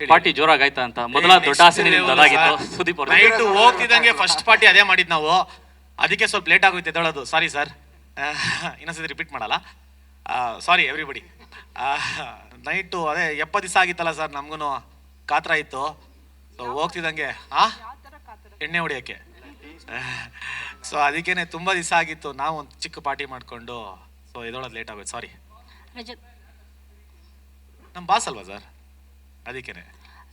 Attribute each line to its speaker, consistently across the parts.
Speaker 1: Party ಜೋರಾಗಾಯ್ತಾ ಅಂತ. ಮೊದಲ ದೊಡ್ಡ ಆಸೆ ನಿಮ್ದು ಅದಾಗಿತ್ತು ಸುದೀಪ್ ಅವ್ರ.
Speaker 2: ನೈಟ್ ಹೋಗ್ತಿದ್ದಂಗೆ ಫಸ್ಟ್ ಪಾರ್ಟಿ ಅದೇ ಮಾಡಿದ್ ನಾವು. ಅದಕ್ಕೆ ಸ್ವಲ್ಪ ಲೇಟ್ ಆಗೋಯ್ತು ಎದ್ದೇಳೋದು. ಸಾರಿ ಸರ್ ಇನ್ನೊಂದ್ಸತಿ ರಿಪೀಟ್ ಮಾಡಲ್ಲ. ಸಾರಿ ಎವ್ರಿಬಡಿ ನೈಟು ಅದೇ ಎಪ್ಪತ್ತು ದಿವಸ ಆಗಿತ್ತಲ್ಲ ಸರ್ ನಮಗೂ ಕಾತ್ರ ಇತ್ತು. ಸೊ ಹೋಗ್ತಿದ್ದಂಗೆ ಆ? ಎಣ್ಣೆ ಹೊಡಿಯೋಕ್ಕೆ. ಸೊ ಅದಕ್ಕೇನೆ ತುಂಬ ದಿವಸ ಆಗಿತ್ತು. ನಾವು ಒಂದು ಚಿಕ್ಕ ಪಾರ್ಟಿ ಮಾಡಿಕೊಂಡು ಸೊ ಇದೊಳದು ಲೇಟ್ ಆಗೋಯ್ತು. ಸಾರಿ ನಮ್ಮ ಬಾಸ್ ಅಲ್ವಾ ಸರ್ ಅದಕ್ಕೇನೆ.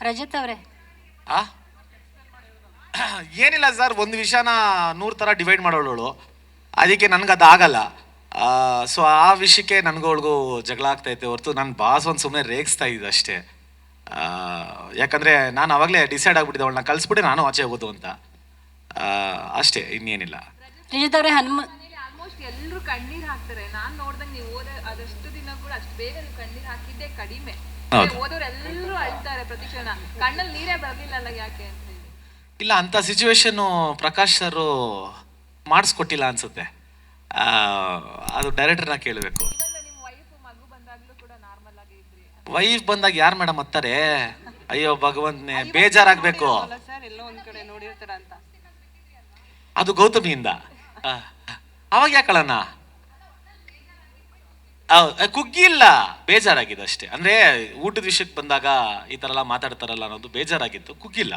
Speaker 3: ರಜತ್ ಅವರೇ.
Speaker 2: ಆ? ಏನಿಲ್ಲ ಸರ್ ಒಂದು ವಿಷಯನ ನೂರು ಥರ ಡಿವೈಡ್ ಮಾಡೋಳು ಅದಕ್ಕೆ ನನಗೆ ಅದು ಆಗಲ್ಲ ಸೊ ಆ ವಿಷಯಕ್ಕೆ ನನಗೊಳಗೂ ಜಗಳ ಆಗ್ತೈತೆ ಹೊರತು ನನ್ನ ಬಾಸ್ ಒಂದು ಸುಮ್ಮನೆ ರೇಗಿಸ್ತಾ ಇದ್ದೆ ಅಷ್ಟೇ. ಯಾಕಂದರೆ ಯಾಕಂದ್ರೆ ನಾನು ಅವಾಗಲೇ ಡಿಸೈಡ್ ಆಗಿಬಿಟ್ಟಿದ್ದೆ ಅವಳನ್ನ ಕಳಿಸ್ಬಿಟ್ಟು ನಾನು ಆಚೆ ಹೋಗೋದು ಅಂತ. ಆ, ಅಷ್ಟೇ ಇನ್ನೇನಿಲ್ಲ.
Speaker 3: ರಜತ್ ಅವರೇ ಹನುಮ
Speaker 4: ಆಲ್ಮೋಸ್ಟ್ ಎಲ್ಲರೂ ಕಣ್ಣೀರು ಹಾಕ್ತಾರೆ. ನಾನು ನೋಡ್ದಂಗೆ ನೀವು ಓದ ಅದಷ್ಟು ದಿನ ಕೂಡ ಅಷ್ಟು ಬೇಗ ನೀವು ಕಣ್ಣೀರ್ ಹಾಕಿದ್ದೆ ಕಡಿಮೆ. ಓದೋರೆಲ್ಲರೂ ಅಳ್ತಾರೆ ಪ್ರತಿಕ್ಷಣ. ಕಣ್ಣಲ್ಲಿ ನೀರೇ ಬರ್ಲಿಲ್ಲಲ್ಲ ಯಾಕೆ ಅಂತ ಸಿಚುವೇಶನ್
Speaker 2: ಇಲ್ಲ ಪ್ರಕಾಶ್ ಸರ್ ಮಾಡಿಸ್ಕೊಟ್ಟಿಲ್ಲ ಅನ್ಸುತ್ತೆ. ಅದು ಡೈರೆಕ್ಟರ್ನ ಕೇಳಬೇಕು.
Speaker 4: ವೈಫ್
Speaker 2: ಬಂದಾಗ ಯಾರು ಮೇಡಮ್ ಅತ್ತಾರೆ ಅಯ್ಯೋ ಭಗವಂತನೇ ಬೇಜಾರಾಗಬೇಕು. ಅದು ಗೌತಮಿಯಿಂದ. ಅವಾಗ ಯಾಕಳಣ್ಣ ಕುಗ್ಗಿಲ್ಲ. ಬೇಜಾರಾಗಿದೆ ಅಷ್ಟೇ. ಅಂದ್ರೆ ಊಟದ ವಿಷಯಕ್ಕೆ ಬಂದಾಗ ಈ ತರ ಎಲ್ಲ ಮಾತಾಡ್ತಾರಲ್ಲ ಅನ್ನೋದು ಬೇಜಾರಾಗಿತ್ತು ಕುಗ್ಗಿಲ್ಲ.